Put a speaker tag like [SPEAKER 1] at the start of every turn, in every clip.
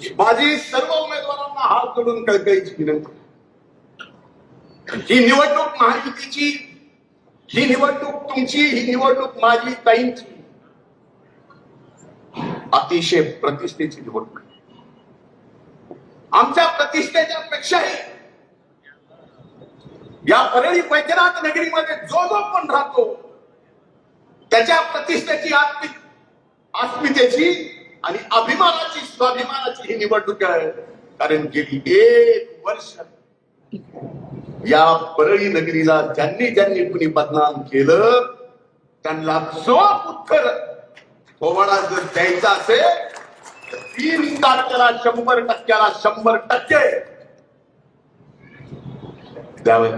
[SPEAKER 1] माझी सर्व उमेदवारांना हात जोडून कळकळीची विनंती ही निवडणूक महायुतीची, ही निवडणूक तुमची, ही निवडणूक माझी, ताईंची अतिशय प्रतिष्ठेची निवडणूक. आमच्या प्रतिष्ठेच्या पेक्षाही या परळी वैद्यनाथ नगरीमध्ये जो जो पण राहतो, त्याच्या प्रतिष्ठेची आत्मिक अस्मितेची आणि अभिमानाची स्वाभिमानाची ही निवडणूक आहे. कारण गेली एक वर्ष या परळी नगरीला ज्यांनी ज्यांनी कुणी बदनाम केलं त्यांना चोप उत्तर थोबाडा जर द्यायचा असेल तर तीन तारखेला शंभर टक्क्याला शंभर टक्के द्यावे.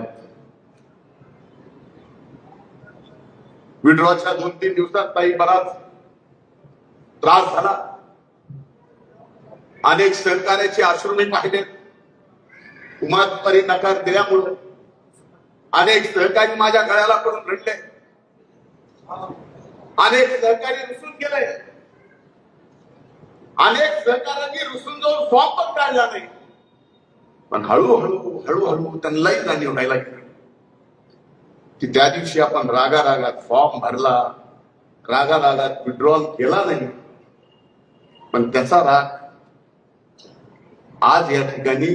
[SPEAKER 1] विड्रॉच्या दोन तीन दिवसात काही बराच त्रास झाला. अनेक सहकार्याचे आश्रू मी पाहिले. उमातपरी नकार दिल्यामुळं अनेक सहकारी माझ्या गळ्याला पडून रडले. अनेक सहकारी रुसून गेले. अनेक सहकारांनी रुसून जाऊन फॉर्म पण काढला नाही. पण हळूहळू हळूहळू त्यांनाही जाणीव व्हायला गेली की त्या दिवशी आपण रागा रागात फॉर्म भरला. रागा रागात विड्रॉल केला नाही. पण त्याचा राग आज या ठिकाणी